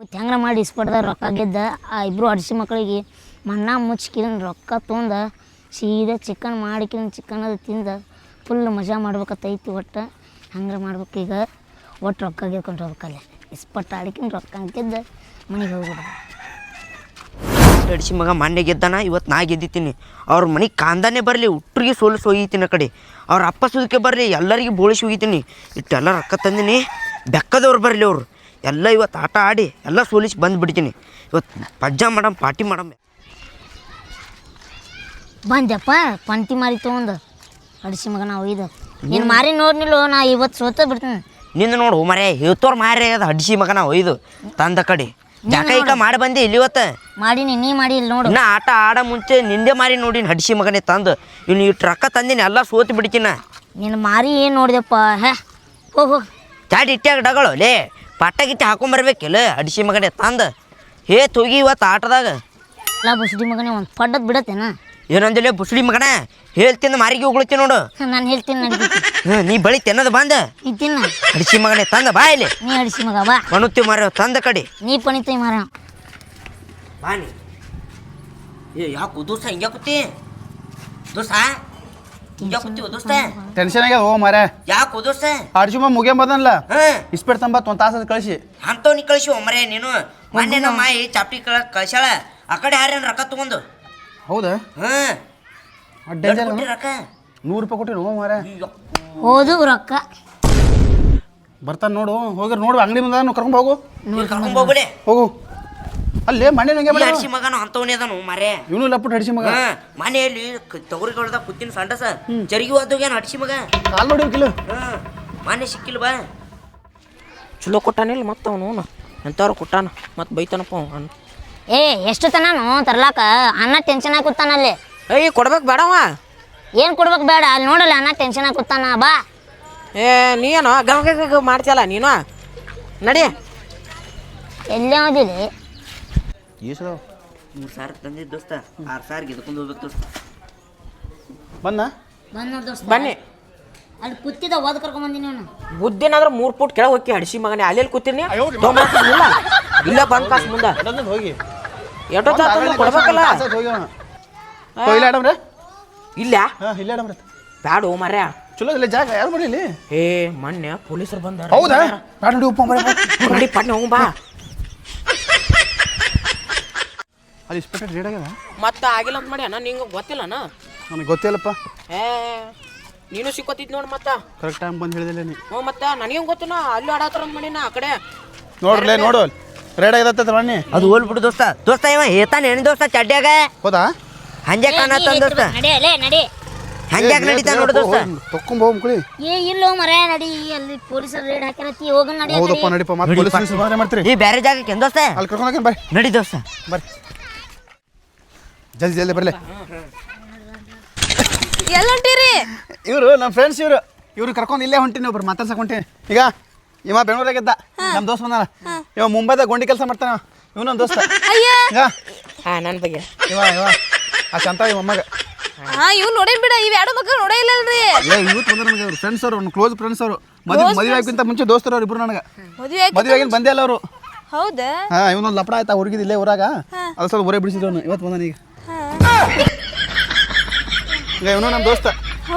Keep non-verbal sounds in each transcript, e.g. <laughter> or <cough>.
ಮತ್ತು ಹೆಂಗ್ರ ಮಾಡಿ ಇಸ್ಪಟ್ದಾಗ ರೊಕ್ಕ ಗೆದ್ದ, ಆ ಇಬ್ಬರು ಅಡಿಸಿ ಮಕ್ಕಳಿಗೆ ಮಣ್ಣ ಮುಚ್ಕಿದನ್ ರೊಕ್ಕ ತೊಂದ, ಸೀದಾ ಚಿಕನ್ ಮಾಡಿಕಿನ ಚಿಕನ್ ಅದು ತಿಂದ ಫುಲ್ ಮಜಾ ಮಾಡ್ಬೇಕತ್ತೈತಿ ಒಟ್ಟು. ಹಂಗ್ರ ಮಾಡ್ಬೇಕು ಈಗ? ಒಟ್ಟು ರೊಕ್ಕ ಗೆದ್ಕೊಂಡು ಹೋಗ್ಬೇಕಲ್ಲ. ಇಸ್ಪಟ್ಟು ಆಡಿಕಿನ ರೊಕ್ಕ ಗೆದ್ದ ಮನೆಗೆ ಹೋಗ್ಬಿಡ ಅಡಿಸಿ ಮಗ ಮೊನ್ನೆ ಗೆದ್ದಾನ ಇವತ್ತು ನಾ ಗೆದ್ದಿದ್ದೀನಿ ಅವ್ರ ಮನೆಗೆ ಕಾಂದಾನೆ ಬರಲಿ ಹುಟ್ಟರಿಗೆ ಸೋಲಿಸಿ ಒಯ್ತೀನಿ ಆ ಕಡೆ. ಅವ್ರ ಅಪ್ಪ ಸುದಕ್ಕೆ ಬರಲಿ ಎಲ್ಲರಿಗೆ ಬೋಳಿಸಿ ಹೋಗಿದ್ದೀನಿ ಇಟ್ಟೆಲ್ಲ ರೊಕ್ಕ ತಂದಿನಿ ಬೆಕ್ಕದವ್ರು ಬರಲಿ ಅವರು. ಎಲ್ಲ ಇವತ್ತು ಆಟ ಆಡಿ ಎಲ್ಲ ಸೋಲಿಸಿ ಬಂದುಬಿಡ್ತೀನಿ. ಇವತ್ತು ಪಜ್ಜ ಮಾಡಮ್ ಪಾರ್ಟಿ ಮಾಡಮ್. ಬಂದ್ಯಪ್ಪ ಪಂಟಿ ಮಾರಿ ತೊಗೊಂಡು. ಅಡಿಸಿ ಮಗನ ಒಯ್ದು. ನೀನು ಮಾರಿ ನೋಡ್ನಿಲ್ಲ ನಾ ಇವತ್ತು ಸೋತ ಬಿಡ್ತೀನಿ. ನಿಂದು ನೋಡು ಮರೆ ಇವತ್ತೋರು ಮಾರೇ ಅದು ಹಡ್ಸಿ ಮಗನ ಒಯ್ದು ತಂದ ಕಡೆ. ಜಾಕ ಈಗ ಮಾಡಿ ಬಂದಿ ಇಲ್ಲಿ ಇವತ್ತು? ಮಾಡೀನಿ ನೀ ಮಾಡಿ ಇಲ್ಲಿ ನೋಡು. ನಾ ಆಟ ಆಡ ಮುಂಚೆ ನಿಂದೆ ಮಾರಿ ನೋಡಿನ ಹಡ್ಸಿ ಮಗನೇ ತಂದು. ಇನ್ನು ಈ ಟ್ರಕ್ಕ ತಂದಿನಿ ಎಲ್ಲ ಸೋತು ಬಿಡ್ತೀನ ನೀನು ಮಾರಿ ಏನು ನೋಡಿದೆಪ್ಪ ಹೇ? ಹೋಗು ಚಾಡಿ ಇಟ್ಟಾಗ ಡಗಳು ಲೇ ಪಟ್ಟ ಗಿಟ್ಟ ಹಾಕೊಂಬರ್ಬೇಕಿಲ್ಲ ಹಡ್ಸಿ ಮಗನೇ ತಂದು. ಹೇ ತುಗಿ ಇವತ್ತು ಆಟದಾಗ. ಎಲ್ಲ ಬುಸ್ಡಿ ಮಗನೇ ಒಂದು ಪಡ್ಡದ್ ಬಿಡತ್ತೇನ? ಏನಂದಿಲ್ಲ ಬುಸುಡಿ ಮಗನ ಹೇಳ್ತಿಂದ ಮಾರಿಗೆ ಉಗುಳ್ತಿ ನೋಡು. ನಾನು ಹೇಳ್ತೀನಿ ನೀ ಬಳಿ ತಿನ್ನೋದು ಬಂದ. ನೀ ತಿನ್ನ ಅಡಿಸಿ ಮಗನೇ ತಂದ ಬಾ ಇಲ್ಲಿ. ನೀ ಅಡಿಸಿ ಮಗ ಬಾ. ಮನುತ್ತಿ ಮಾರ ತಂದ ಕಡೆ. ನೀ ಪಣಿತಿ ಮಾರ. ಬಾ ನೀ. ಏ ಯಾಕೆ ದೋಸ್ತ ಹಿಂಗೆ ಕೂತಿ. ದೋಸ್ತ ಹಿಂಗೆ ಕೂತಿ ದೋಸ್ತ ಟೆನ್ಷನ್ ಆಗ್ಯದ ಹೋಗ ಮಾರ್ಯ ಯಾಕೆ ದೋಸ್ತ ಅಡ್ಜುಮ ಮುಗಿಯಂಬದಲ್ಲ ಹಾಂ ಇಸ್ಪೆಟ್ ತಂಬತ್ ಒಂದು ತಾಸದ ಕಳಿಸಿ. ಅಂಥವ್ನಿ ಕಳಿಸಿ ಒಮ್ಮರೇ ನೀನು. ಮೊನ್ನೆ ನಮ್ಮ ಮಾಯಿ ಚಾಪಿ ಕಳ ಕಳ್ಸ್ಯಾಳ. ಆ ಕಡೆ ಯಾರೇನು ರೊಕ್ಕ ತಗೊಂಡು? ಹೌದಾ? ಹಾಂ. ಡೇಂಜರ್ ರೊಕ್ಕ ನೂರು ರೂಪಾಯಿ ಕೊಟ್ಟಿರು ಮಾರ ಓದು ಹೋದು ರೊಕ್ಕ ಬರ್ತಾನೆ ನೋಡು ಹೋಗಿ ನೋಡು ಅಂಗಡಿ ಮುಂದೆ ಕರ್ಕೊಂಡು ಹೋಗು. ಕರ್ಕೊಂಡ್ ಹೋಗ್ಬಿಡೆ. ಹೋಗು. ಅಲ್ಲೇ ಮನೆ ನಂಗೆ ಹಡ್ಸಿ ಮಗನು ಅಂತವನೇ ಅದನು ಮರೆ. ಇವನು ಲಪ್ಪಟ್ಟು ಹಡ್ಸಿ ಮಗ. ಮನೆಯಲ್ಲಿ ತೊಗರಿ ತೊಗರಿಗೊಳ್ದಾಗ ಕುತ್ತಿನ ಸಂಡಸ ಜರಿಗೆ ಹೋದೋಗೇನು ಹಡ್ಸಿ ಮಗ. ಕಾಲ್ ನೋಡಿ ಹಾ ಮನೆ ಸಿಕ್ಕಿಲ್ಲ ಬಾ. ಚಲೋ ಕೊಟ್ಟಾನಿಲ್ಲ ಮತ್ತೆ ಅವನು. ಎಂಥವ್ರು ಕೊಟ್ಟಾನ ಮತ್ತೆ ಬೈತಾನಪ್ಪ ಅವನು. ಏ ಎಷ್ಟು ತನಾನು ತರ್ಲಾಕ? ಅನ್ನ ಟೆನ್ಷನ್ ಆಗಿ ಕೂತಾನಲ್ಲಿ ಏಯ್ ಕೊಡ್ಬೇಕು ಬೇಡವ ಏನು ಕೊಡ್ಬೇಕು ಬೇಡ? ಅಲ್ಲಿ ನೋಡಲ್ಲ ಅನ್ನ ಟೆನ್ಷನ್ ಆಗಿ ಕೂತಾನ ಬಾ. ಏ ನೀನು ಗಮ ಗಮ ಗಮ ಮಾಡ್ತಿಯಲ್ಲ ನೀನು? ನಡಿ. ಎಲ್ಲೇ ಓದಿಲಿ ಮೂರು ಸಾವಿರ ತಂದಿದ್ದು ದೋಸ್ತ. ಆರು ಸಾವಿರ ಗೆದ್ಕೊಂಡು ಹೋಗ್ಬೇಕು ದೋಸ್ತ. ಬಂದ ಬನ್ನ ದೋಸ್ತ. ಬನ್ನಿ. ಅಲ್ಲಿ ಕುತ್ತಿದ ಓದ್ ಕರ್ಕೊಂಡ್ ಬಂದಿನಿ ಅವನು. ಬುದ್ಧಿನಾದ್ರೆ ಮೂರು ಫುಟ್ ಕೆಳಗೆ ಹೋಗಿ ಹಡಿಸಿ ಮಗನೇ ಅಲ್ಲಿ ಕೂತೀನಿ ಇಲ್ಲ. ಇಲ್ಲ ಬಂದ್ ಕಾಸು ಮುಂದೆ. ಹೋಗಿ. ಎಷ್ಟೋ ಕೊಡ್ಬೇಕಲ್ಲ? ಹೋಗಿ ಇಲ್ಲ ಆಡಮ್ರೆ ಇಲ್ಲ ಇಲ್ಲ ಆಡಮ್ರೆ ಬ್ಯಾಡ ಓ ಮರ್ಯ ಚಲೋ ಇಲ್ಲ ಜಾಗ ಯಾರು ಮಾಡಿ ಇಲ್ಲಿ? ಏ ಮೊನ್ನೆ ಪೊಲೀಸರು ಬಂದಾರ. ಹೌದಾ? ಬ್ಯಾಡ ನೋಡಿ ಉಪ್ಪ ಮರೆ ನಡಿ ಪಟ್ನೆ ಹೋಗ್ ಬಾ. ಅಲ್ಲಿ ಇಸ್ಪೆಕ್ಟರ್ ರೇಟ್ ಆಗ್ಯದ ಮತ್ತೆ ಆಗಿಲ್ಲ ಅಂತ ಮಾಡ್ಯಾನ ನಿಂಗೆ ಗೊತ್ತಿಲ್ಲನ? ನನಗೆ ಗೊತ್ತಿಲ್ಲಪ್ಪ. ಏ ನೀನು ಸಿಕ್ಕೋತಿದ್ ನೋಡ್ ಮತ್ತ. ಕರೆಕ್ಟ್ ಟೈಮ್ ಬಂದು ಹೇಳಿದಿಲ್ಲ ನೀ. ಹ್ಞೂ ಮತ್ತ ನನಗೇನು ಗೊತ್ತಿನ? ಅಲ್ಲಿ ಆಡತ್ತಾರ ಅಂತ ಮಾಡೀನ ಆ ಕಡೆ? ನೋಡ್ರಲೇ ನೋಡು. ರೇಡ್ ಆಗ್ಯದ ಬನ್ನಿ. ಅದು ಹೋಲ್ ಬಿಡು ದೋಸ್ತ. ದೋಸ್ತ ಇವ ಏತಾನ ಹೆಣ್ಣು ದೋಸ್ತ ಚಡ್ಡ್ಯಾಗ? ಹೌದಾ? ಹಂಜೆ ಕಾಣತ್ತ ದೋಸ್ತ. ನಡಿ ಅಲ್ಲೇ ನಡಿ. ಹಂಜೆ ನಡೀತಾ ನೋಡು ದೋಸ್ತ? ತಕ್ಕಂ ಹೋಗ್ ಮುಕ್ಳಿ. ಏ ಇಲ್ಲ ಮರ ನಡಿ ಅಲ್ಲಿ ಪೊಲೀಸರು ರೇಡ್ ಹಾಕಿರತ್ತಿ ಹೋಗ ನಡಿ ಹೌದಪ್ಪ ನಡಿಪ್ಪ ಮತ್ತೆ ಪೊಲೀಸ್ ಬಾರೆ ಮಾಡ್ತೀರಿ. ಈ ಬೇರೆ ಜಾಗಕ್ಕೆ ದೋಸ್ತ? ಅಲ್ಲಿ ಕರ್ಕೊಂಡು ಹೋಗಿ ಬರ್ರಿ ನಡಿ ದೋಸ್ತ. ಬರ್ರಿ. ಜಲ್ದಿ ಜಲ್ದಿ ಬರಲಿ. ಎಲ್ಲ ಹೊಂಟಿರಿ ಇವರು ನಮ್ಮ ಫ್ರೆಂಡ್ಸ್ ಇವರು. ಇವ್ರು ಕರ್ಕೊಂಡು ಇಲ್ಲೇ ಹೊಂಟೀನಿ ಒಬ್ರು ಮಾತಾಡ್ಸಕ್ ಹೊಂಟೀನಿ. ಈಗ ಇವ ಬೆಂಗಳೂರಾಗಿದ್ದ ನಮ್ಮ ದೋಸ್ತ ಬಂದಾನ. ಇವ ಮುಂಬೈದಾಗ ಗೊಂಡಿ ಕೆಲಸ ಮಾಡ್ತಾನ ಇವನೊಂದು ದೋಸ್ತ. ಈಗ ಹಾ ನನ್ನ ಬಗ್ಗೆ. ಇವ ಇವ. ಆ ಶಾಂತ ಇವ ಮೊಮ್ಮಗ. ಹಾ ಇವ್ ನೋಡೇನ್ ಬಿಡ ಇವ್ ಎರಡು ಮಕ್ಕಳು ನೋಡೇ ಇಲ್ಲಲ್ರಿ. ಏ ಇವತ್ತು ಬಂದ ನಮಗೆ ಅವ್ರು ಫ್ರೆಂಡ್ಸ್ ಅವರು ಅವ್ನು ಕ್ಲೋಸ್ ಫ್ರೆಂಡ್ಸ್ ಅವರು. ಮದುವೆ ಮದುವೆ ಆಗಿಂತ ಮುಂಚೆ ದೋಸ್ತರು ಅವ್ರು ಇಬ್ರು ನನಗೆ. ಮದುವೆ ಆಗಿ ಮದುವೆ ಆಗಿನ ಬಂದೇ ಅಲ್ಲ ಅವರು. ಹೌದಾ? ಹಾ ಇವನೊಂದು ಲಪಡ ಆಯ್ತಾ ಹುಡುಗಿದ ಇಲ್ಲೇ ಊರಾಗ. ಅದು ಸ್ವಲ್ಪ ಊರೇ ಬಿಡಿಸಿದ್ರು ಇವತ್ತು ಬಂದಾನ ಈಗ. ಈಗ ಇವನು ನಮ್ಮ ದೋಸ್ತ.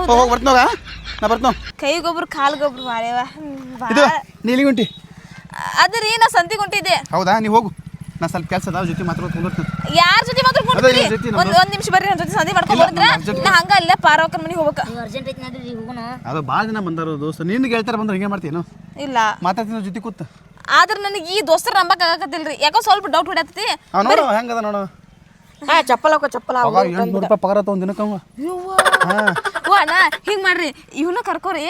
ಹೋಗಿ ಬರ್ತೀನೋಗ ನಾ ಬರ್ತೀನೋ ಕೈಗೊಬ್ರು ಕಾಲ್ಗೊಬ್ರು ಮಾರೇವ ಇದು ನೀಲಿ ಗುಂಟಿ. ಅದ್ರಿ ನಾ ಸಂತಿ ಗುಂಟಿದ್ದೆ ಹೌದಾ? ನೀವು ಹೋಗು. ನಾ ಸ್ವಲ್ಪ ಕೆಲಸ ಅದಾವ ಜೊತೆ ಮಾತ್ರ ಕುಂದಿರ್ತೀನಿ. ಯಾರ ಜೊತೆ ಮಾತ್ರ ಕುಂದಿರ್ತೀನಿ ಒಂದ್ ಒಂದ್ ನಿಮಿಷ ಬರ್ರಿ ನನ್ನ ಜೊತೆ ಸಂಧಿ ಮಾಡ್ಕೊಂಡ್ ಬರ್ತೀರಾ ನಾ ಹಂಗ ಅಲ್ಲೇ ಪಾರವಕ್ಕನ ಮನೆಗೆ ಹೋಗ್ಬೇಕ. ನೀವು ಅರ್ಜೆಂಟ್ ಐತಿ ನಡ್ರಿ ಹೋಗೋಣ ಅದು ಭಾಳ ಜನ ಬಂದಾರ ದೋಸ್ತ. ನಿನ್ನ ಗೆಳ್ತಾರ ಬಂದ್ರೆ ಹಿಂಗೆ ಮಾಡ್ತೀನೋ ಇಲ್ಲ. ಮಾತಾಡ್ತೀನಿ ಜೊತೆ ಕೂತ. ಆದ್ರೆ ನನಗೆ ಈ ದೋಸ್ತರ ನಂಬಕ್ ಆಗಕತ್ತಿಲ್ರಿ. ಯಾಕೋ ಸ್ವಲ್ಪ ಡೌಟ್ ಹೊಡ್ಯಾತತಿ. ನೋಡು ಹೆಂಗದ ನೋಡು. ಹಾಂ ಚಪ್ಪಲ್ ಹಾಕೋ ಚಪ್ಪಲ್ ಅವಾಗ ಎಂಟ್ನೂರು ರೂಪಾಯಿ ಪಗಾರ ತಗೊಂಡ್ ದಿನಕ್ಕೆ ಅವ. ಹಾಂ. ಓ ಅಣ್ಣ ಹಿಂಗ್ ಮಾಡ್ರಿ. ಇವನು ಕರ್ಕೋರಿ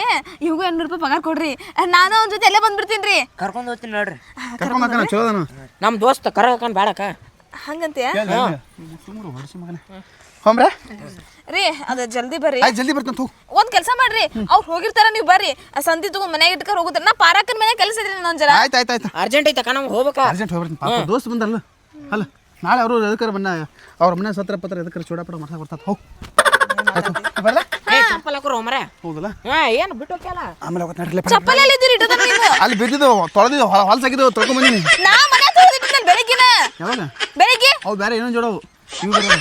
ಇವ್ಗೂ ಎಂಟ್ನೂರು ರೂಪಾಯಿ ಪಗಾರ ಕೊಡ್ರಿ. ನಾನು ಅವ್ನ ಜೊತೆ ಎಲ್ಲೇ ಬಂದ್ಬಿಡ್ತೀನಿ ರೀ. ಕರ್ಕೊಂಡು ಹೋಗ್ತೀನಿ ನೋಡ್ರಿ. ಕರ್ಕೊಂಡು ಹೋಗ್ತಾನ ಚಲೋ ಅದಾನ ನಮ್ಮ ದೋಸ್ತ ಕರ್ಕೊಂಡ್ ಬೇಡಕ ಬೇಡಕ್ಕ ಹಂಗಂತೀಯ? ಸುಮ್ಮನೆ ಹೊಡಿಸಿ ಮಗನೇ. ಹೋಮ್ರೆ? ರೀ ಅದ ಜಲ್ದಿ ಬರ್ರಿ. ಜಲ್ದಿ ಬರ್ತಾನೆ ತೂ. ಒಂದ್ ಕೆಲಸ ಮಾಡ್ರಿ. ಅವ್ರು ಹೋಗಿರ್ತಾರ ನೀವು ಬರ್ರಿ. ಆ ಸಂತಿ ತಗೊಂಡ್ ಮನೆಗೆ ಇಟ್ಕೊಂಡು ಹೋಗುತ್ತಾರ. ನಾ ಪಾರಕ್ಕನ ಮನೆ ಕೆಲಸ ಇದ್ರಿ ನಾನು ಜರ. ಆಯ್ತು ಆಯ್ತು ಆಯ್ತು. ಅರ್ಜೆಂಟ್ ಐತಕ್ಕ ನಾವು ಹೋಗ್ಬೇಕಾ. ಅರ್ಜೆಂಟ್ ಹೋಗ್ಬಿಡ್ತೀನಿ. ಪಾಪ ದೋಸ್ತ ಬಂದಲ್ಲ. ಅಲ್ಲ. ನಾಳೆ ಅವರು ಎದಕ್ಕಾರ ಮನ್ನ ಅವ್ರ ಮನೆ ಸತ್ರ ಪತ್ರ ಎದಕ್ಕಾರ ಚೂಡಾಪಡ ಮಾಡ್ಸಕ್ಕೆ ಬರ್ತದೆ ಹೋಗ್. ಬರಲ್ಲ ಏ ಚಪ್ಪಲ್ ಹಾಕೋರು ಮರ ಹೌದಲ್ಲ? ಹಾ ಏನು ಬಿಟ್ಟು ಹೋಗ್ಯಲ್ಲ ಆಮೇಲೆ ಹೋಗತ್ ನಡ್ರಿ ಚಪ್ಪಲ್ ಎಲ್ಲಿದ್ದೀರಿ ಇಟ್ಟದ ನೀವು ಅಲ್ಲಿ ಬಿದ್ದಿದ್ದು ಹೊಲಸಾಗಿದ್ದು ತೊಳ್ಕೊಂಬಂದಿನಿ ನಾ ಮನೆ ತೊಳೆದಿಟ್ಟಿದ್ನಲ್ಲ ಬೆಳಗ್ಗಿನ? ಯಾವಾಗ? ಬೆಳಗ್ಗೆ? ಅವು ಬೇರೆ ಏನೋ ಜೋಡವು ಇವು ಬೇರೆ.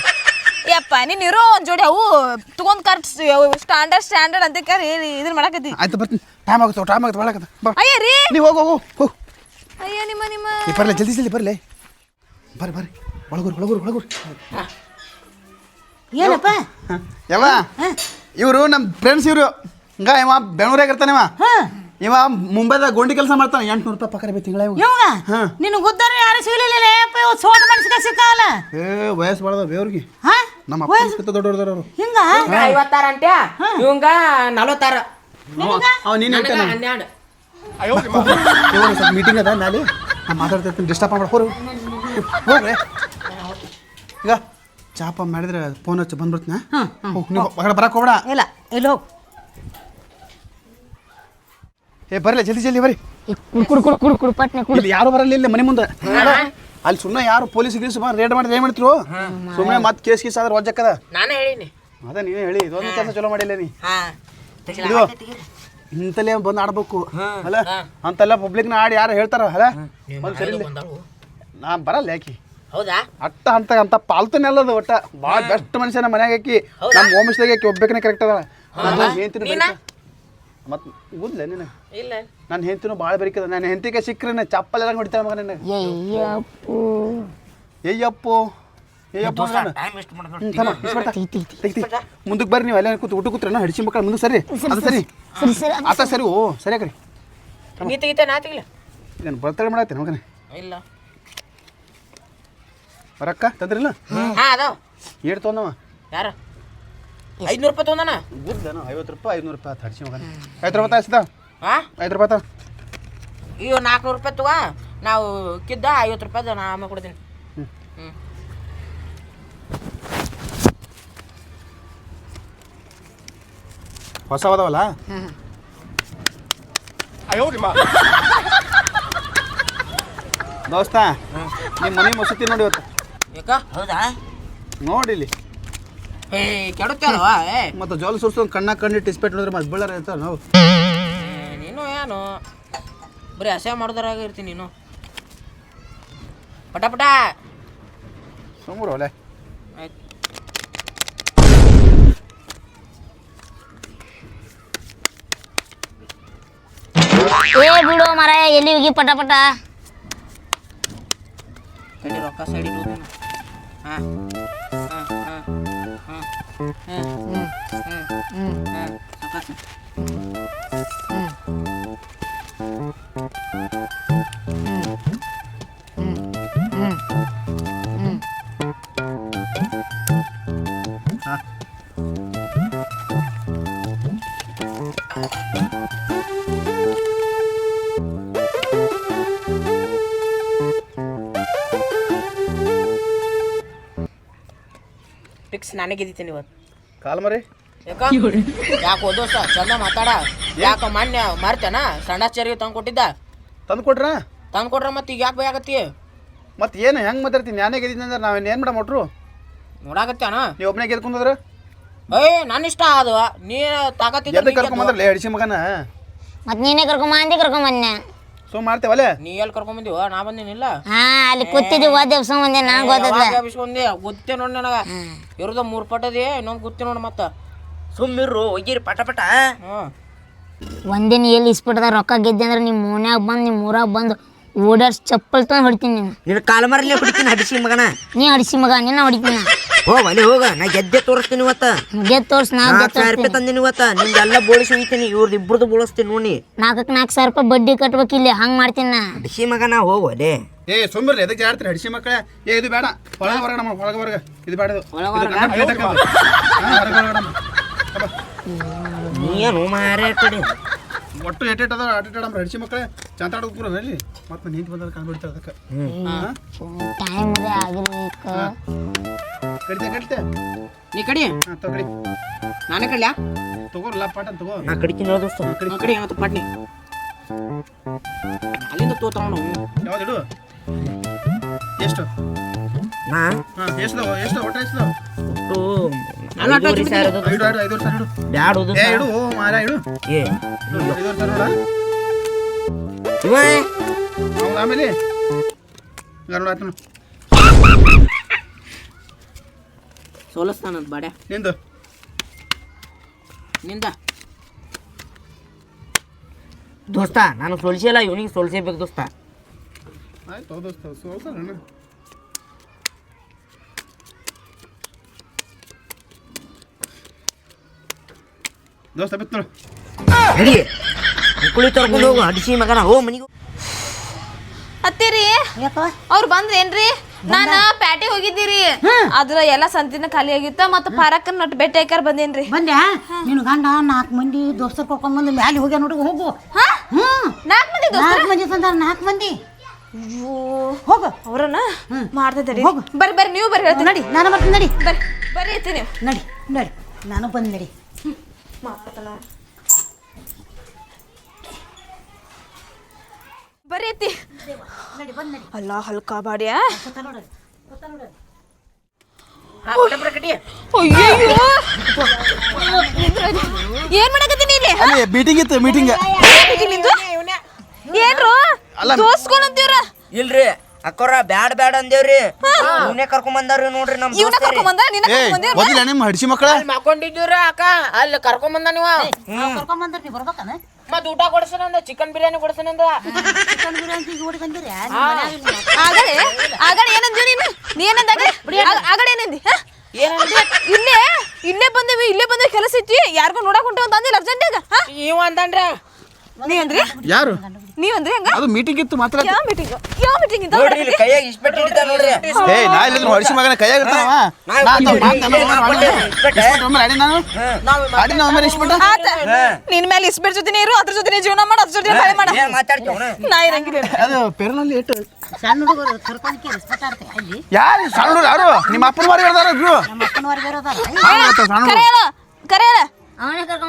ಯಪ್ಪ ನೀನ್ ಇರೋ ಒಂದ್ ಜೋಡಿ ಅವು ತಗೊಂಡ್ ಸ್ಟ್ಯಾಂಡರ್ಡ್ ಸ್ಟ್ಯಾಂಡರ್ಡ್ ಅಂತ ಕರಿ ಇದನ್ನ ಮಾಡಕತ್ತಿ. ಆಯ್ತು ಬರ್ತೀನಿ. ಟೈಮ್ ಆಗುತ್ತೆ ಟೈಮ್ ಆಗುತ್ತೆ ಅಯ್ಯ ರೀ. ನೀವು ಹೋಗು ಅಯ್ಯ ನಿಮ್ಮ ನಿಮ್ಮ. ನೀ ಬರ್ಲಿ ಜಲ್ದಿ ಜಲ್ದಿ ಬರಲೇ. ಬರ್ರಿ ಬರ್ರಿ. ಒಳಗೂರು ಒಳಗೂರು ಒಳಗೂರು. ಏನಪ್ಪ? ಯಾವ ಇವರು ನಮ್ಮ ಫ್ರೆಂಡ್ಸ್ ಇವರು. ಹಿಂಗ ಇವ ಬೆಂಗಳೂರಾಗ ಇರ್ತಾನೆ ಇವ. ಇವ ಮುಂಬೈದಾಗ ಗೋಂಡಿ ಕೆಲಸ ಮಾಡ್ತಾನೆ. ಎಂಟ್ನೂರು ರೂಪಾಯಿ ಪಕ್ಕ ಬಿ ತಿಂಗಳ ಇವ. ಇವಾಗ ಹಾ. ನಿನ್ನ ಗುದ್ದಾರ ಯಾರು ಸಿಗಲಿಲ್ಲ ಸೋಟ ಮನ್ಸಿಗೆ ಸಿಕ್ಕಲ್ಲ ಏ ವಯಸ್ಸು ಬಾಳದ ಬೇವ್ರಿಗೆ ಹಾ? ನಮ್ಮ ಅಪ್ಪ ದೊಡ್ಡವ್ರದವ್ರು ಹಿಂಗ? ಐವತ್ತಾರ ಅಂಟ್ಯ ಇವಂಗ ನಲವತ್ತಾರ. ಅವ ನೀನು ಹೇಳ್ತಾನೆ. ಹನ್ನೆರಡು. ಮೀಟಿಂಗ್ ಅದ ನಾಳೆ ನಾ ಮಾತಾಡ್ತಿರ್ತೀನಿ. ಡಿಸ್ಟರ್ಬ್ ಮಾಡ್ಬೋದು ಹೋರು ಹೋಗ್ರಿ. ಈಗ ಚಾಪ ಮಾಡಿದ್ರೆ ಫೋನ್ ಹಚ್ಚಿ ಬಂದ್ಬಿಡ್ತೀನಿ ಹೋಗಿ ನೀವು ಹೊರಗಡೆ ಬರಕ್ಕೆ ಹೋಗ್ಬೇಡ. ಇಲ್ಲ ಇಲ್ಲಿ ಹೋಗ್. ಏ ಬರಲಿ ಜಲ್ದಿ ಜಲ್ದಿ ಬರ್ರಿ. ಈ ಕುಡ್ ಕುಡ್ ಕುಡ್ ಕುಡ್ ಕುಡ್ ಪಟ್ನೆ ಕುಡ್. ಇಲ್ಲಿ ಯಾರು ಬರಲಿಲ್ಲ ಇಲ್ಲಿ ಮನೆ ಮುಂದೆ. ಅಲ್ಲಿ ಸುಮ್ಮನೆ ಯಾರು ಪೊಲೀಸ್ ಗೀಸ್ ಬಾ ರೇಡ್ ಮಾಡಿದ್ರೆ ಏನು ಮಾಡ್ತಿರು? ಸುಮ್ಮನೆ ಮತ್ತೆ ಕೇಸ್ ಗೀಸ್ ಆದ್ರೆ ಒಜ್ಜಕ್ಕದ ನಾನೇ ಹೇಳಿನಿ. ಅದ ನೀವೇ ಹೇಳಿ ಇದೊಂದು ಕೆಲಸ ಚಲೋ ಮಾಡಿಲ್ಲ ನೀ. ಹಾ. ಇದು ಇಂತಲೇ ಬಂದು ಆಡ್ಬೇಕು ಅಲ್ಲ? ಅಂತೆಲ್ಲ ಪಬ್ಲಿಕ್ನ ಆಡಿ ಯಾರು ಹೇಳ್ತಾರ ಅಲ್ಲ? ಒಂದು ಸರಿ ಇಲ್ಲ. ನಾ ಬರಲ್ಲ ಯಾಕೆ? ಹೌದಾ? ಅಟ್ಟ ಅಂತ ಅಂತ ಪಾಲ್ತನೆಲ್ಲದು ಒಟ್ಟ. ಭಾಳ ಬೆಸ್ಟ್ ಮನುಷ್ಯ ನಮ್ಮ ಮನ್ಯಾಗ ಆಕಿ ನಮ್ಮ ವಂಶದಾಗ ಆಕಿ ಒಬ್ಬೇಕನೆ ಕರೆಕ್ಟ್ ಅದ ನಾನು ಹೆಂತಿನ ನೀನಾ? ಮತ್ತೆ ಗುದ್ಲೆ ನಿನಗೆ ಇಲ್ಲ. ನನ್ನ ಹೆಂತಿನೂ ಭಾಳ ಬೆರಿಕದ. ನನ್ನ ಹೆಂತಿಗೆ ಸಿಕ್ಕ್ರೆ ಚಪ್ಪಲ್ ಎಲ್ಲ ಹೊಡಿತಾಳೆ ಮಗ ನಿನ್ನ. ಅಯ್ಯಪ್ಪು ತಮ್ಮ ಮುಂದಕ್ಕೆ ಬರ್ರಿ ನೀವು. ಎಲ್ಲ ಕೂತು ಊಟ ಕೂತ್ರ ಹಡಿಸಿ ಮಕ್ಕಳ ಮುಂದೆ ಸರಿ? ಅದು ಸರಿ? ಸರಿ ಸರಿ ಆತ ಸರಿ ಓ ಸರಿ ಹಾಕ್ರಿ. ನೀ ತೆಗಿತ ನಾ ತೆಗಿಲ? ಇದನ್ನು ಬರ್ತಡೆ ಮಾಡತ್ತೀನಿ ಮಗನೇ? ಇಲ್ಲ. ರೊಕ್ಕ ತಂದ್ರಿಲ್ಲ? ಹಾ ಅದಾವ. ಏಟ್ ತೊಗೊಂಡವ. ಯಾರ? ಐದ್ನೂರು ರೂಪಾಯಿ ತೊಗೊಂಡನ? ಗುದ್ದೇನು ಐವತ್ತು ರೂಪಾಯಿ ಐನೂರು ರೂಪಾಯಿ ಆತು ಹಡ್ಸಿ ಮಗನೇ. ಐದು ರೂಪಾಯಿ ಹಾ ಐದು ರೂಪಾಯಿ ತಾವ ಇವ್ ನಾಲ್ಕುನೂರು ರೂಪಾಯಿ ತಗೋ. ನಾವು ಕಿದ್ದ ಐವತ್ತು ರೂಪಾಯಿ ನಾ ಆಮೇಲೆ ಕೊಡ್ತೀನಿ. ಹೊಸ ಅದಾವಲ್ಲ? ದೋಸ್ತ ನಿಮ್ಮ ಮನೆ ಮಸೂತಿ ನೋಡಿ ಇವತ್ತು. ಯಾಕ ಹೌದಾ? ನೋಡಿಲಿ. ಏ ಕೆಡುತ್ತಲ್ವ ಏ. ಮತ್ತೆ ಜೋಲ್ ಸುರ್ಸು ಕಣ್ಣ ಕಣ್ಣಿಟ್ಟು ಇಸ್ಪೆಟ್ ನೋಡಿದ್ರೆ ಮತ್ತೆ ಬೀಳಾರ ಇರ್ತಾರ ನಾವು. ಏ, ನೀನು ಏನು? ಬರೀ ಅಸಹ್ಯ ಮಾಡೋದ್ರಾಗ ಇರ್ತೀನಿ ನೀನು. ಪಟ ಪಟ. ಸುಮ್ಮರು ಒಲೆ. ಆಯ್ತು. ಏ ಬಿಡು ಮರ ಎಲ್ಲಿ ಹೋಗಿ ಪಟ ಪಟ? ಹಾಂ ಫಿಕ್ಸ್ ನಾನೇ ಗೆದ್ದಿತೀನಿ ಇವತ್ತು. ಕಾಲ್ ಮರಿ. ಯಾಕ? <laughs> ಯಾಕೆ ಓದೋಸ ಚಂದ ಮಾತಾಡ. ಯಾಕ ಮಾನ್ಯ ಮಾರ್ತೇನ ಸಣ್ಣ ಚರಿಗೆ ತಂದು ಕೊಟ್ಟಿದ್ದ. ತಂದು ಕೊಡ್ರ ತಂದು ಕೊಟ್ರ ಮತ್ತೆ ಈಗ ಯಾಕೆ ಬೇಕಾಗತ್ತಿ? ಮತ್ತೆ ಏನು ಹೆಂಗೆ ಮಾತಾಡ್ತೀನಿ? ನಾನೇ ಗೆದ್ದಿದ್ದೆ ಅಂದ್ರೆ ನಾವೇನು ಏನು ಮೇಡಮ್ ಒಟ್ರು? ನೋಡಾಕತ್ಯಾನ? ನೀವು ಒಬ್ಬನೇ ಗೆದ್ಕೊಂಡ್ರೆ ಏಯ್ ನನ್ನ ಇಷ್ಟ ಅದು. ನೀ ತಾಕತ್ತಿದ್ದ ಎದ್ದು ಕರ್ಕೊಂಬಂದ್ರಲ್ಲ ಹಡಿಸಿ ಮಗನ? ಮತ್ತೆ ನೀನೇ ಕರ್ಕೊಂಬ ಅಂದಿ ಕರ್ಕೊಂಬಂದೆ ಸೊ ಮಾಡ್ತೇವಲ್ಲ ನೀ ಎಲ್ಲಿ ಕರ್ಕೊಂಬಂದಿವ ನಾ ಬಂದಿನಿಲ್ಲ ಹಾ ಅಲ್ಲಿ ಕೂತಿದ್ದಿ ಓದ್ ದಿವ್ಸ ಬಂದೆ ನಂಗೆ ಗೊತ್ತದ. ಬಿಸ್ಕೊಂಡಿ ಗೊತ್ತೇ ನೋಡಿ ನನಗ. ಇರೋದ ಮೂರು ಪಟ್ಟದಿ ಇನ್ನೊಂದು ಗೊತ್ತೇ ನೋಡಿ ಮತ್ತ. ಸುಮ್ಮಿರು ಒಯ್ಯಿರಿ ಪಟ ಪಟ. ಒಂದಿನ ಎಲ್ಲಿ ಇಸ್ಬಿಟ್ಟದ ರೊಕ್ಕ ಗೆದ್ದೆ ಅಂದ್ರೆ ನಿಮ್ಮ ಮನ್ಯಾಗ ಬಂದು ನಿಮ್ಮ ಊರಾಗ ಬಂದು ಓಡಾಡ್ಸಿ ಚಪ್ಪಲ್ ತೊಗೊಂಡು ಹೊಡಿತೀನಿ ನೀನು. ನಿನ್ನ ಕಾಲ ಮರಲ್ಲೇ ಹೊಡಿತೀನಿ ಹಡಿಸಿ ಮಗನ. ನೀ ಹಡಿಸಿ ಮಗ ನಿನ್ನ ಹೊಡಿತೀನಿ? ಹೋಗ ಅಲ್ಲಿ ಹೋಗ ನಾ ಗೆದ್ದೆ ತೋರಿಸ್ತೀನಿ ಇವತ್ತ. ಗೆದ್ದು ತೋರ್ಸ್ ನಾ ನಾಲ್ಕು ಸಾವಿರ ರೂಪಾಯಿ ತಂದಿನಿ ಇವತ್ತ ನಿಮ್ದೆಲ್ಲ ಬೋಳಿಸಿ ಹೋಗ್ತೀನಿ ಇವ್ರದ್ದು ಇಬ್ರದ್ದು ಬೋಳಿಸ್ತೀನಿ ನೋಡಿ. ನಾಲ್ಕಕ್ಕೆ ನಾಲ್ಕು ಸಾವಿರ ರೂಪಾಯಿ ಬಡ್ಡಿ ಕಟ್ಬೇಕು ಇಲ್ಲಿ ಹಂಗೆ ಮಾಡ್ತೀನಿ ನಾ. ಹಡಿಸಿ ನಾ ಹೋಗ ಒಲೆ ಏ ಸುಮ್ಮನೆ ಎದಕ್ಕೆ ಜಾಡ್ತೀರಿ ಹಡಿಸಿ ಮಕ್ಕಳೇ ಏ ಇದು ಬೇಡ ಒಳಗೆ ಹೊರಗೆ ನಮ್ಮ ಒಳಗೆ ಹೊರಗೆ. ಇದು ಬೇಡ ಇದು. ಇದು ಕನ್ನಡ ಪ್ಲೇಟ್ ಹಾಕೋದು. ಹಾ, ಹೊರಗೆ ಹೊರಗೆ ನಮ್ಮ. ಅಬ್ಬಾ. ನೀನು ಮಾರೇ ಕಡೆ? ಒಟ್ಟು ಎಟ್ ಎಟ್ ಅದ ಅಟ್ ಅಡ ಹಡಿಸಿ ಮಕ್ಕಳೇ ಚಂತ ಆಡೋದು ಪೂರ ಹೇಳಿ ಮತ್ತೆ ನಿಂತು ಬಂದಾಗ ಕಾಣ್ಬಿಡ್ತಾರೆ ಅದಕ್ಕೆ. ಟೈಮ್ ಆಗಿರ್ಬೇಕು. ಕಡಿತೆ ಕಡಿತೆ ನೀ ಕಡಿ. ಹಾಂ ತಗೊಳ್ಳಿ. ನಾನೇ ಕಡ್ಲ್ಯಾ ತಗೋರಲ್ಲ ಪಾಟ ತಗೋ. ನಾ ಕಡಿತೀನಿ ಹೇಳು ದೋಸ್ತ. ನಾ ಕಡಿ. ಏನಂತ ಪಾಟ್ನಿ. ಅಲ್ಲಿಂದ ತೋತಾವ ಯಾವ್ದಿಡು ಎಷ್ಟು? ನಾ? ಹಾಂ ಎಷ್ಟು ಎಷ್ಟು ಒಟ್ಟು ಎಷ್ಟು ಒಟ್ಟು ಸಾವಿರ ಅದು. ಐದು ಐದು ಐದು ಸಾವಿರ ಇಡು. ಬ್ಯಾಡ ಹೋದು ಏ ಇಡು ಮಾರ ಇಡು. ಏ. ಐದು ಸಾವಿರ ನೋಡ ಇವ. ಹೌದು ಆಮೇಲೆ. ಗರುಡ ನೋಡ. ಆಯ್ತು ಬಾಡ. ನಿಂದ? ನಿಂದು. ದೋಸ್ತ ನಾನು ಸೋಲ್ಸಿಲ್ಲ ಇವನಿಗೆ ಸೋಲ್ಸೇಬೇಕು ದೋಸ್ತ. ಆಯ್ತು ದೋಸ್ತ ಸೋಲ್ಸಲ್ಲ ದೋಸ್ತ ಬಿತ್ತು ನೋಡು. ನಡಿ. ಕುಳಿ ತರ್ಕೊಂಡು ಹೋಗು ಅಡಿಸಿ ಮಗನ ಹೋ ಮನಿಗೆ. ಹತ್ತೀರಿ ಅವ್ರು ಬಂದ್ರೇನ್ರಿ? ನಾನ ಪ್ಯಾಟಿ ಹೋಗಿದ್ದೀರಿ. ಅದ್ರ ಎಲ್ಲಾ ಸಂತಿನ ಖಾಲಿ ಆಗಿತ್ತ ಮತ್ತ ಪಾರಕ್ ನಟ್ ಬೆಟ್ಟ ಹಾಕ್ಯಾರ ಬಂದೇನ್ರಿ. ಬಂದ್ಯಾ? ನಿನ್ ಗಂಡ ನಾಲ್ಕು ಮಂದಿ ದೋಸ್ತರು ಕರ್ಕೊಂಡ್ ಬಂದು ಮ್ಯಾಲೆ ಹೋಗ್ಯ ನೋಡಿ ಹೋಗು. ನಾಲ್ಕ್ ಮಂದಿ ನಾಲ್ಕು ಮಂದಿ ತಂದಾರ ನಾಲ್ಕು ಮಂದಿ. ಹೋಗು. ಅವ್ರನ್ನ ಮಾಡ್ತೈತೆ ಹೋಗು. ಬರ್ರಿ ಬರ್ರಿ ನೀವು ಬರ್ರಿ ಹೇಳ್ತೀನಿ. ನಡಿ ನಾನು ಬರ್ತೀನಿ ನಡಿ. ಬರ್ರಿ ಬರ್ರಿ ನೀವು. ನಡಿ ನಡಿ. ನಾನು ಬಂದ್ ನಡಿ. ಬರ್ರಿ ಬಂದು ಅಲ್ಲ ಹಲ್ಕ ಬಾಡ್ಯಾ ಏನ್ ಮಾಡಕತ್ತೀನಿ ಇಲ್ಲಿ ಅಲ್ಲಿ ಮೀಟಿಂಗ್ ಇತ್ತು ಮೀಟಿಂಗ್? ಏನ್ರು? ದೋಸ್ಕೊಂಡಂತೀವ್ರ ಇಲ್ರಿ ಅಕ್ಕೋರ ಬ್ಯಾಡ ಬ್ಯಾಡ ಅಂದೇವ್ರಿ. ಇವನೇ ಕರ್ಕೊಂಡ್ ಬಂದಾರ್ರಿ ನೋಡ್ರಿ ನಮ್ ಇವನ ದೋಸ್ತರಿ. ಕರ್ಕೊಂಡ್ ಬಂದ ನಿನ್ನ ಕರ್ಕೊಂಡ್ ಬಂದೆ ನಿಮ್ಮ ಹಡಿಸಿ ಮಕ್ಕಳ? ಅಕ್ಕ? ಅಲ್ಲಿ ಕರ್ಕೊಂಡ್ ಬಂದ ನೀವು? ಕರ್ಕೊಂಡ್ ಬಂದ್ರಿ ನೀವು ಬರ್ಬೇಕನ? ಮತ್ ಊಟ ಕೊಡ್ಸನಂದ ಚಿಕನ್ ಬಿರಿಯಾನಿ ಕೊಡ್ಸನಂದ. ಚಿಕನ್ ಬಿರಿಯಾನಿ ಓಡಿ ಬಂದಿರಿ? ಆಗಡೆ ಆಗಡೆ ಏನಂದ್ವಿ ನೀನು? ನೀ ಏನಂದ ಆಗಡೆ ಏನಂದಿ? ಇಲ್ಲೇ ಇಲ್ಲೇ ಬಂದೇವಿ ಇಲ್ಲೇ ಬಂದೇವಿ ಕೆಲಸ ಇತ್ತು. ಯಾರಿಗೂ ನೋಡಕ್ ಹೊಂಟೇವ್ ಅಂತ ಅಂದಿಲ್ಲ ಅರ್ಜೆಂಟ್ಯಾಗ ನೀವು ಅಂದನ್ರ. ನೀ ಅಂದ್ರಿ? ಯಾರು? ನೀವ್ ಹೆಂಗ? ಹಂಗ ಅದು ಮೀಟಿಂಗ್ ಇತ್ತು ಮಾತ್ರ ಯಾವ ಮೀಟಿಂಗ್ ಯಾವ ಮೀಟಿಂಗ್ ಇತ್ತು? ನೋಡ್ರಿ ಇಲ್ಲಿ ಕೈಯಾಗ ಇಸ್ಪೆಟ್ ಹಿಡಿತಾರ ನೋಡ್ರಿ. ಏ ನಾ ಇಲ್ಲಿದ್ರು ಹಡಿಸಿ ಮಗನ ಕೈಯಾಗ ಇರ್ತಾವ? ನಾ ಅಡಿ ನಾನು ಅಡಿ ನಾವು ಮೇಲೆ ಇಸ್ಬಿಟ್ಟ ಆತ ನಿನ್ ಮೇಲೆ ಇಸ್ಪೆಟ್ ಜೊತೆನೇ ಇರು ಅದ್ರ ಜೊತೆ ಜೀವನ ಮಾಡ ಅದ್ರ ಜೊತೆ ಬಾಳೆ ಮಾಡ. ನಾ ಇರಂಗಿಲ್ಲ. ಅದು ಪೆರನಲ್ಲಿ ಇಟ್ಟು ಸಣ್ಣ ಹುಡುಗರು ಕರ್ಕೊಂಡ್ಕೆ ರೆಸ್ಪೆಕ್ಟ್ ಆಡ್ತೆ ಅಲ್ಲಿ. ಯಾರು ಸಣ್ಣ ಹುಡುಗ್ರು ಯಾರು? ನಿಮ್ಮ ಅಪ್ಪನ ಮಾರಿ ಹೇಳ್ದಾರ ಇಬ್ರು? ನಮ್ಮ ಅಪ್ಪನ ಮಾರಿ ಸಣ್ಣ ಕರೆ ಹೇಳು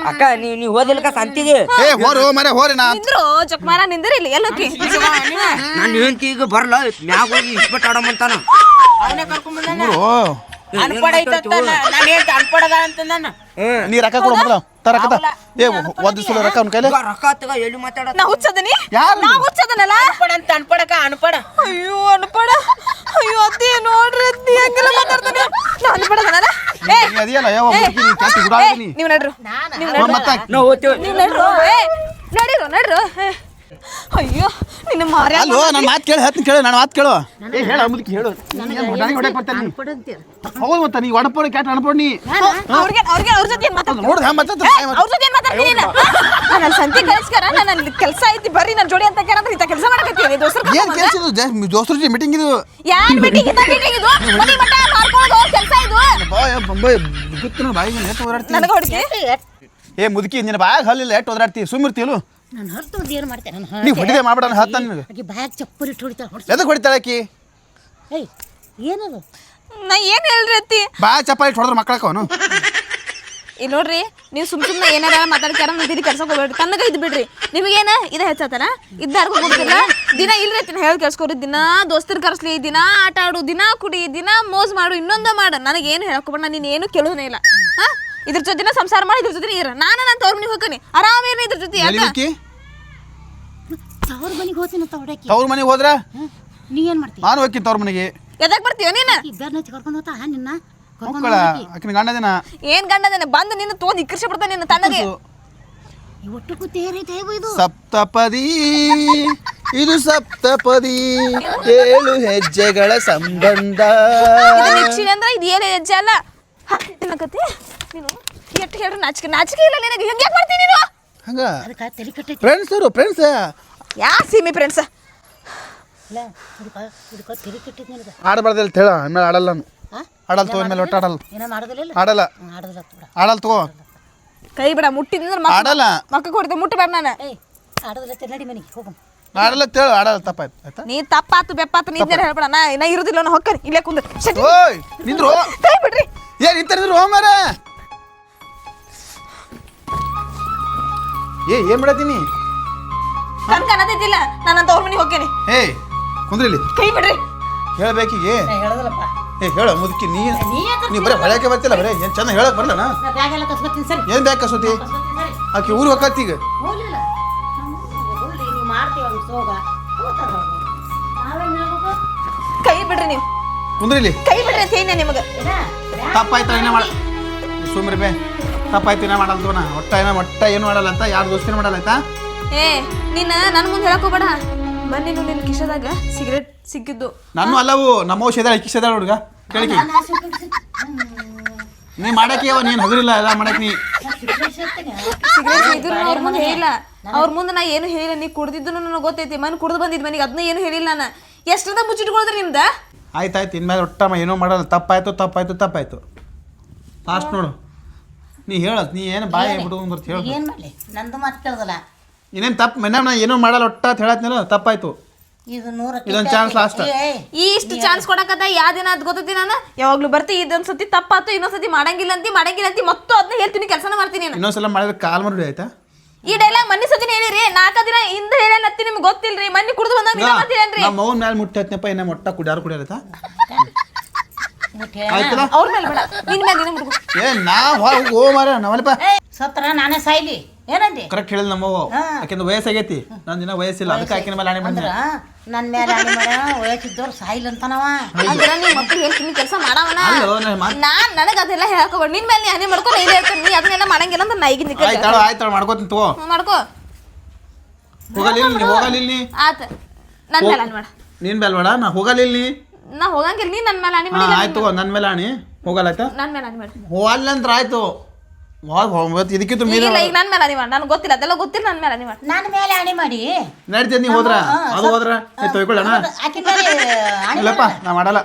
ಅಕ್ಕ ನೀವ್ ನೀವ್ ಓದಿಲ್ಕ ಸಂತಿಗೆ ಏ ಹೋರು ಮರೆ ಹೋರಿ ನಾ ನಿಂದ್ರು ಚಕ್ಮಾರ ನಿಂದ್ರಿ ಇಲ್ಲಿ ಎಲ್ಲೋಕಿ ನಾನು ಹೆಂಡತಿ ಈಗ ಬರ್ಲ ಮ್ಯಾಗ ಹೋಗಿ ಇಸ್ಪೆಟ್ ಆಡಮಂತಾನ ಅವನೇ ಕರ್ಕೊಂಡ್ ಅನ್ಪಡ ಐತ ನಾನು ಹೇಳ್ತ ಅನ್ಪಡದ ಅಂತ ನಾನು. ನೀ ರೊಕ್ಕ ಕೊಡು ಮೊದಲು ತ ರೊಕ್ಕ ಏ ಒಂದು ಸಲ ರೊಕ್ಕ ಅವ್ನ ಕೈಲಿ? ಈಗ ರೊಕ್ಕ ತಗ ಎಲ್ಲಿ ಮಾತಾಡ ನಾ ಹುಚ್ಚದನಿ? ಯಾರು? ನಾ ಹುಚ್ಚದನಲ್ಲ? ಅನ್ಪಡ ಅಂತ ಅನ್ಪಡಕ ಅನ್ಪಡ. ಅಯ್ಯೋ ಅನ್ಪಡ. ಅಯ್ಯೋ ಅತ್ತಿ ನೋಡ್ರಿ ಅತ್ತಿ ಹಂಗೆಲ್ಲ ಮಾತಾಡ್ತಾನೆ. ನಾ ಅನ್ಪಡದನಲ್ಲ ಏ ನೀ ಅದಿಯಲ್ಲ ಯಾವ ನೀವ್ ನಡ್ರು. ನೀವ್ ನಡ್ರು. ನಾವು ನಡ್ರು. ಏ ನಡಿರೋ ನಡ್ರು. ಅಯ್ಯೋ ನಿನ್ನ ಮಾರ್ಯ ಅಲ್ಲೋ ನನ್ನ ಮಾತು ಕೇಳಿ ಹೇಳ್ತೀನಿ ಕೇಳು ನನ್ನ ಮಾತು ಕೇಳು. ಏ ಹೇಳ ಮುದುಕಿ ಹೇಳು. ನನಗೆ ಹೊಡೆಯಕ್ಕೆ ಬರ್ತಾನೆ ನೀ ಹೌದು ಮತ್ತೆ ನೀ ಒಡಪೋಡಿ ಕ್ಯಾಟ್ ಅನ್ಪೋಡ್ ನೀ? ಅವ್ರಿಗೆ ಅವ್ರಿಗೆ ಅವ್ರ ಜೊತೆ ಏನು ಮಾತಾಡ್ತೀನಿ ನೋಡ್ದ ಮತ್ತೆ ಅವ್ರ ಜೊತೆ ಏನ್ ಮಾತಾಡ್ತೀನಿ ನೀನು? ನಾನು ಅಲ್ಲಿ ಸಂತಿ ಕಳಿಸ್ಕರ ನಾನು ಕೆಲಸ ಐತಿ ಬರ್ರಿ ನನ್ನ ಜೋಡಿ ಅಂತ ಕೇಳಂದ್ರೆ ಇಂಥ ಕೆಲಸ ಮಾಡಕತ್ತೀನಿ ದೋಸ್ತರ ಏನ್ ಕೆಲಸ ಇದು? ದೋಸ್ತರ ಜೊತೆ ಮೀಟಿಂಗ್ ಇದು? ಯಾರ್ ಮೀಟಿಂಗ್ ಇದ್ದ? ಮೀಟಿಂಗ್ ಇದು? ಮನಿ ಮಠ ಮಾರ್ಕೊಳ್ಳೋದು ಕೆಲಸ ಇದು? ಬಾಯ್ ಬೊಂಬೈ ಗೊತ್ತು ಬಾಯಿಗೆ ಎಷ್ಟು ಓದಾಡ್ತಿ ನನಗೆ ಹೊಡಿತಿ ಏ ಮುದುಕಿ ನಿನ್ನ ಬಾಯಾಗ ಹಲ್ಲಿಲ್ಲ ಎಷ್ಟು ಓದಾಡ್ತಿ ಸುಮ್ಮಿರ್ತೀಲು ನಾನು ಹೊರತು ಏನು ಮಾಡ್ತೇನೆ ನಾನು ನೀ ಹೊಡಿದೆ ಮಾಡ್ಬೇಡ ನಾನು ಹತ್ತ ನಿನಗೆ ಆಕೆ ಬ್ಯಾಗ್ ಚಪ್ಪಲಿ ಇಟ್ಟು ಹೊಡಿತಾಳೆ ಹೊಡ್ಸ. ಎದಕ್ಕೆ ಹೊಡಿತಾಳೆ ಆಕಿ? ಏಯ್ ಏನದು? ನಾ ಏನು ಹೇಳ್ರಿ ಅತ್ತಿ? ಬಾ ಚಪ್ಪ ಇಟ್ಟು ಹೊಡೆದ್ರೆ ಇಲ್ಲಿ ನೋಡ್ರಿ ನೀವು ಸುಮ್ ಸುಮ್ಮನೆ ಏನಾರ ಮಾತಾಡ್ಕ್ಯಾರ ನಂತಿರಿ ಕೆಲಸ ಹೋಗ್ಬೇಡ್ರಿ. ತನ್ನಗ ಇದ್ ಬಿಡ್ರಿ. ನಿಮಗೇನ ಇದ ಹೆಚ್ಚಾತನ? ಇದ್ದಾರ್ಗೂ ಗೊತ್ತಿಲ್ಲ ದಿನ ಇಲ್ರಿ ಅತ್ತಿನ ಹೇಳಿ ಕೆಲ್ಸ್ಕೊರಿ. ದಿನ ದೋಸ್ತರ್ ಕರ್ಸ್ಲಿ ದಿನ ಆಟ ಆಡು ದಿನ ಕುಡಿ ದಿನ ಮೋಸ್ ಮಾಡು ಇನ್ನೊಂದ ಮಾಡು. ನನಗೇನು ಏನು ಹೇಳಕೋಬೇಡ ನಾನು ನೀನು ಏನು ಕೇಳೋನೇ ಇಲ್ಲ. ಹಾ? ಇದ್ರ ಜೊತೆನ ಸಂಸಾರ ಮಾಡಿ ಇದ್ರ ಜೊತೆ ಇರ. ನಾನು ನಾನು ತವ್ರ ಮನೆಗೆ ಹೋಗ್ತೀನಿ. ಆರಾಮೇನ ಇದ್ರ ಜೊತೆ ಯಾಕ ಎಲ್ಲಿಕ್ಕೆ ತವ್ರ ಮನೆಗೆ ಹೋಗ್ತೀನಿ ಅಂತ ಹೊಡಕ್ಕೆ ತವ್ರ ಮನೆಗೆ ಹೋದ್ರ? ನೀ ಏನು ಮಾಡ್ತೀಯ ನಾನು ಹೋಗ್ತೀನಿ ತವ್ರ ಮನೆಗೆ. ಎದಕ್ ಬರ್ತೀಯ ನೀನು? ಇಬ್ಬರನ್ನ ಕರ್ಕೊಂಡು ಹೋಗ್ತಾ ನಿನ್ನ? ಕರ್ಕೊಂಡು ಮಕ್ಕಳ ಆಕಿನ ಗಂಡ ದಿನ ಏನ್ ಗಂಡದೇನೆ ಬಂದು ನಿನ್ನ ತೋದ್ ಇಕ್ಕರ್ಸಿ ಬಿಡ್ತಾನೆ ನಿನ್ನ ತನ್ನಗೆ ಈ ಒಟ್ಟು ಕೂತಿ ಏರೈತೆ ಇದು? ಸಪ್ತಪದಿ ಇದು ಸಪ್ತಪದಿ ಏಳು ಹೆಜ್ಜೆಗಳ ಸಂಬಂಧ. ಇದು ಅಂದ್ರೆ ಇದು ಏನೇ ಹೆಜ್ಜೆ ಅಲ್ಲ. ಹ, ಏನಕತ್ತಿ ನೀನು? ಎಷ್ಟು ಹೇಳ್ರಿ ನಾಚಿಕೆ? ನಾಚಿಕೆ ಇಲ್ಲ ನಿನಗೆ. ಯಾಕೆ ಮಾಡ್ತೀನಿ ನೀನು? ಹಂಗ? ಅದಕ್ಕೆ ತಲೆ ಕಟ್ಟೈತಿ. ಫ್ರೆಂಡ್ಸ್ ಅವರು ಫ್ರೆಂಡ್ಸ್ ಯಾ? ಸೀಮಿ ಫ್ರೆಂಡ್ಸ್ ಇಲ್ಲ ಇದಕ್ಕೆ ಇದಕ್ಕೆ ತಲೆ ಕಟ್ಟೈತಿ ನಿನಗೆ. ಆಡಬಾರ್ದು ಅಂತ ಹೇಳ ಆಮೇಲೆ ಆಡಲ್ಲ ನಾನು. ಆಡಲ್ಲ ತಗೋ ಮೇಲೆ ಒಟ್ಟು ಆಡಲ್ಲ. ಏನೋ ಮಾಡೋದಿಲ್ಲ ಆಡಲ್ಲ. ಆಡೋದಿಲ್ಲ ಬಿಡ. ಆಡಲ್ಲ ತಗೋ. ಕೈ ಬಿಡ ಮುಟ್ಟಿದ್ರೆ ಆಡಲ್ಲ. ಮಕ್ಕ ಕೊಡ್ತೆ ಮುಟ್ಟಬೇಡ ನಾನು. ಏಯ್ ಆಡೋದಿಲ್ಲ ನಡಿ ಮನೆಗೆ ಹೋಗು. ಆಡಲ್ಲ ಅಂತ ಆಡಲ್ಲ ತಪ್ಪಾಯ್ತು ಆಯ್ತಾ? ನೀ ತಪ್ಪಾತು ಬೆಪ್ಪಾತು ನೀ ಇದ್ನೇ ಹೇಳ್ಬೇಡ. ನಾ ಇನ್ನ ಇರುದಿಲ್ಲ ನಾ ಹೊಕ್ಕರಿ ಇಲ್ಲೇ ಕುಂದ ಓಯ್ ನಿಂದ್ರು? ಕೈ ಬಿಡ್ರಿ. ಏನ್ ನಿಂತರಿದ್ರು ಹೋಮಾರ ಏ ಏನ್ ಮಾಡತ್ತೀನಿ? ನನ್ ಕಾಣತೈತಿಲ್ಲ ನಾನು ಅಂತ ಅವ್ರ ಮನೆಗೆ ಹೋಗ್ತೇನೆ. ಏ ಕುಂದ್ರಿಲಿ ಕೈ ಬಿಡ್ರಿ. ಹೇಳ್ಬೇಕೀಗೆ? ಹೇಳೋದಿಲ್ಲಪ್ಪ. ಏ ಹೇಳ ಮುದುಕಿ ನೀ ನೀ ಬರೇ ನೀ ಬರೀ ಹೊಳ್ಯಾಕೆ ಬರ್ತಿಲ್ಲ ಬರೀ? ಏನು ಚಂದ ಹೇಳಕ್ ಬರಲ್ಲ ನಾ? ಬ್ಯಾಗೆಲ್ಲ ಕಸ್ಕೊತೀನಿ ಸರಿ. ಏನು ಬೇಕು ಕಸೂತಿ ಕಸ್ಕೊತೀನಿ ಸರಿ. ಆಕೆ ಊರು ಹೋಗತ್ತಿ ಈಗ. ಹೋಗ್ಲಿಲ್ಲ. ಹೋಗ್ಲಿ ನೀವು ಮಾಡ್ತೀವಿ ಒಂದು ಸೋಗ. ಹೋಗ್ತದ ನಾವೇನು ಹೇಳ್ಬೇಕು? ಕೈ ಬಿಡ್ರಿ ನೀವು. ಕುಂದ್ರಿಲಿ ಕೈ ಬಿಡ್ರಿ ಸೇನೆ ನಿಮಗೆ. ತಪ್ಪಾಯ್ತು ಏನೇ ಮಾಡ ಸುಮ್ರಿ ಬೇ ತಪ್ಪಾಯ್ತು ಏನೇ ಮಾಡಲ್ದು ನಾ ಒಟ್ಟ ಏನೋ ಒಟ್ಟ ಏನು ಮಾಡಲ್ಲ ಅಂತ ಯಾರು ದೋಸ್ತಿನ ಮಾಡಲ್ಲ ಆಯ್ತಾ? ಏ ನಿನ್ನ ನನ್ನ ಮುಂದೆ ಹೇಳಕ್ ಹೋಗ್ಬೇಡ. ಬನ್ನಿ ನೀನು ನಿನ್ನ ಕಿಶದಾಗ ಸಿಗರೇಟ್ ಸಿಕ್ಕಿದ್ದು. ನಾನು ಅಲ್ಲವು ನಮ್ಮ ಔಷಧ ಕಿಶದ ಹುಡುಗ ಕೇಳಿಕೆ ನೀ ಮಾಡಕ್ಕೆ ಅವ ನೀನು ಹಗುರಿಲ್ಲ ಎಲ್ಲ ಮಾಡಕ್ ನೀ. ಸಿಗರೇಟ್ ಇದ್ರು ಅವ್ರ ಮುಂದೆ ಹೇಳಿಲ್ಲ. ಅವ್ರ ಮುಂದೆ ನಾ ಏನು ಹೇಳಿಲ್ಲ ನೀ ಕುಡ್ದಿದ್ದು ನನಗೆ ಗೊತ್ತೈತಿ. ಮನೆ ಕುಡ್ದು ಬಂದಿದ್ ಮನೆಗೆ ಅದನ್ನ ಏನು ಹೇಳಿಲ್ಲ ನಾನು. ಎಷ್ಟರದ ಮುಚ್ಚಿಟ್ಕೊಳ್ದ್ರಿ ನಿಮ್ದ? ಆಯ್ತು ಆಯ್ತು ಇನ್ಮೇಲೆ ಒಟ್ಟಮ್ಮ ಏನೂ ಮಾಡಲ್ಲ. ತಪ್ಪಾಯ್ತು ತಪ್ಪಾಯ್ತು ತಪ್ಪಾಯ್ತು. ಲಾಸ್ಟ್ ನೋಡು. ನೀ ಹೇಳ ನೀ ಏನು ಬಾಯಿ ಬಿಡು ಅಂತ ಹೇಳು. ಏನು ಮಾಡಲಿ? ನಂದು ಮಾತು ಕೇಳ್ದಲ್ಲ. ಇನ್ನೇನು ತಪ್ಪು ಮನೆ ನಾ ಏನೂ ಮಾಡಲ್ಲ ಒಟ್ಟ ಅಂತ ಹೇಳತ್ನಲ್ಲ ತಪ್ಪಾಯ್ತು. ಇದು ನೂರ ಇದೊಂದ್ chance last. ಈ ಇಷ್ಟು ಚಾನ್ಸ್ ಕೊಡಕತ್ತ ಯಾವ ದಿನ ಅದ್ ಗೊತ್ತೈತಿ ನಾನು? ಯಾವಾಗ್ಲೂ ಬರ್ತಿ ಇದೊಂದ್ ಸತಿ ತಪ್ಪಾತು ಇನ್ನೊಂದ್ ಸತಿ ಮಾಡಂಗಿಲ್ಲ ಅಂತಿ ಮಾಡಂಗಿಲ್ಲ ಅಂತಿ ಮತ್ತು ಅದನ್ನ ಹೇಳ್ತೀನಿ ಕೆಲಸನ ಮಾಡ್ತೀನಿ ನಾನು. ಇನ್ನೊಂದ್ಸಲ ಮಾಡಿದ್ರೆ ಕಾಲ್ ಮಾಡಿ ಆಯ್ತಾ? ಈ ಡೈಲಾಗ್ ಮನ್ನಿ ಸತಿ ಹೇಳಿರಿ ನಾಲ್ಕ ದಿನ ಹಿಂದ ಹೇಳತ್ತಿ ನಿಮ್ಗೆ ಗೊತ್ತಿಲ್ರಿ ಮನ್ನಿ ಕುಡಿದು ಬಂದಾಗ ಮಾಡ್ತೀರೇನ್ರಿ ನಮ್ಮ ಮೌನ್ ಮೇಲೆ ಮುಟ್ಟತ್ನಪ್ಪ ಇನ್ನ ಮೊಟ್ಟ ಕುಡಿಯಾರು ಕುಡಿಯಾರತ್ತ ಆಯ್ತಲ್ಲ? ಅವ್ರ ಮೇಲೆ ಬೇಡ. ನಿನ್ ಮೇಲೆ ನಿನ್ನ ಹುಡುಗ ಏ ನಾ ಹೊರಗೆ ಮಾರ ನಾವಲ್ಲಪ್ಪ. ಸತ್ರ ನಾನೇ ಸಾಯ್ಲಿ. ಏನಂದಿ? ಕರೆಕ್ಟ್ ಹೇಳಿಲ್ಲ ನಮ್ಮವ್ವ ಆಕಿಂದ ವಯಸ್ಸಾಗೈತಿ ನನ್ನ ದಿನ ವಯಸ್ಸಿಲ್ಲ ಅದಕ್ಕೆ ಆಕಿನ ಮೇಲೆ ಆಣೆ ಬಂದ್ರೆ ನನ್ನ ಮೇಲೆ ಆಣೆ ಮಾಡ ವಯಸ್ಸಿದ್ದವ್ರು ಅಂತಾನವ. ಅಂದ್ರೆ ನೀ ಮಕ್ಕಳು ಹೇಳ್ತೀನಿ ಕೆಲಸ ಮಾಡವನ? ನಾನ್ ನನಗ ಅದೆಲ್ಲ ಹೇಳಕೋಬೇಡ. ನಿನ್ ಮೇಲೆ ಹನಿ ಮಾಡ್ಕೊಂಡು ನೀನ್ ಹೇಳ್ತೀನಿ ನೀ ಅದನ್ನೆಲ್ಲ ಮಾಡಂಗಿಲ್ಲ ಅಂತ ನಾ ಈಗಿನ ನಿಕ್ಕ ಆಯ್ತಾಳು ಆಯ್ತಾಳು ಮಾಡ್ಕೋತೀನಿ ತಗೋ. ಮಾಡ್ಕೋ. ಹೋಗಲಿಲ್ಲ ನೀ ಹೋಗಲಿಲ್ಲ ನೀ? ಆತ. ನನ್ ಮೇಲೆ ಮಾಡ. ನೀನ್ ನಾ ಹೋಗಲಿಲ್ಲ ನೀ? ನಾ ಹೋಗಂಗಿಲ್ಲ ನೀ ನನ್ ಮೇಲೆ ಹನಿ ಹಾ ಮಾಡಿ ಆಯ್ತು ನನ್ನ ಮೇಲೆ ಆಣಿ ಹೋಗಲ್ಲ ಆಯ್ತಾ ನನ್ ಮೇಲೆ ಹನಿ ಮಾಡಿ ಹೋಗಲ್ಲ ಅಂತ ಆಯ್ತು. ಹೋಗ್ ಇದಕ್ಕಿಂತ ಮೀರಿ ಈಗಿಲ್ಲ ಈಗ ನನ್ ಮೇಲೆ ಹನಿ ಮಾಡಿ ನನಗೆ ಗೊತ್ತಿಲ್ಲ ಅದೆಲ್ಲ ಗೊತ್ತಿಲ್ಲ ನನ್ನ ಮೇಲೆ ಹನಿ ಮಾಡಿ ನನ್ನ ಮೇಲೆ ಅಣಿ ಮಾಡಿ. ನಡ್ತೇನೆ ನೀ ಹೋದ್ರ? ಅದು ಹೋದ್ರ? ಏ ತೊಯ್ಕೊಳ್ಳೋಣ ಆಕಿ ಮೇಲೆ ಆಣೆ ಇಲ್ಲಪ್ಪ ನಾ ಮಾಡಲ್ಲ.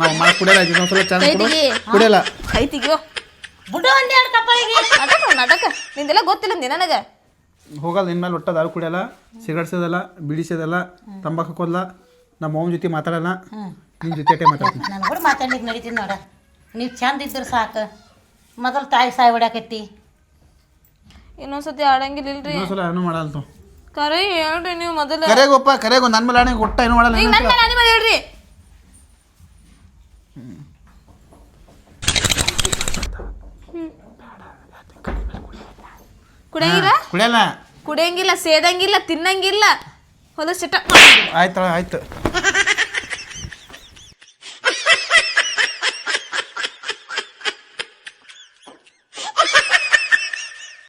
ನಾ ಮಾಡಿ ಕುಡಿಯಲ್ಲ ಇನ್ನೊಂದ್ಸಲ ಚಾನ್ಸ್ ಕೊಡು. ಕೈ ತೆಗಿ. ಕುಡಿಯಲ್ಲ. ಕೈ ತೆಗಿಯೋ ಬಿಡು ಒಂದೆರಡು ಕಪ್ಪಳಿಗೆ ನಾಟಕ ನಾಟಕ ನಿಂದೆಲ್ಲ ಗೊತ್ತಿಲ್ಲ ಅಂದಿ ನನಗೆ. ಹೋಗಲ್ಲ ಮೇಲೆ ಒಟ್ಟ ದಾರು ಕುಡಿಯಲ್ಲ. ಸಿಗರೇಟ್ ಸೇದಲ್ಲ ಬಿಡಿ ಸೇದಲ್ಲ ತಂಬಾಕು ಹಾಕೋಲ್ಲ ನಮ್ಮ ಮಾವನ ಜೊತೆ ಮಾತಾಡಲ್ಲ. ನಿನ್ನ ಜೊತೆ ಮಾತಾಡ್ತೀನಿ. ನಾನು ಕೂಡ ಮಾತಾಡ್ಲಿಕ್ಕೆ ನಡೀತೀನಿ ನೋಡ. ನೀವು ಚಂದ ಇದ್ರೆ ಸಾಕು. ಮೊದಲು ತಾಯಿ ಸಾಯಿ ಹೊಡ್ಯಾಕತ್ತಿ. ಇನ್ನೊಂದ್ಸತಿ ಆಡಂಗಿಲ್ಲ ಇಲ್ರಿ. ಇನ್ನೊಂದ್ಸಲ ಏನೂ ಮಾಡಲ್ಲ ತೋ. ಕರೆ ಹೇಳ್ರಿ ನೀವು ಮೊದಲು. ಕರೆಗೋಪ್ಪ ಕರೆಗೋ ನನ್ನ ಮೇಲೆ ಆಣೆ ಒಟ್ಟ ಏನು ಮಾಡಲ್ಲ ಈಗ ನಿನ್ನ ನನ್ ಮೇಲೆ ಹೇಳ್ರಿ. ಕುಡಿಯಂಗಿಲ್ಲ? ಕುಡಿಯಲ್ಲ. ಕುಡಿಯಂಗಿಲ್ಲ ಸೇದಂಗಿಲ್ಲ ತಿನ್ನಂಗಿಲ್ಲ. ಹೊಲ ಸಿಟ್ಟ ಆಯ್ತು ಆಯ್ತು.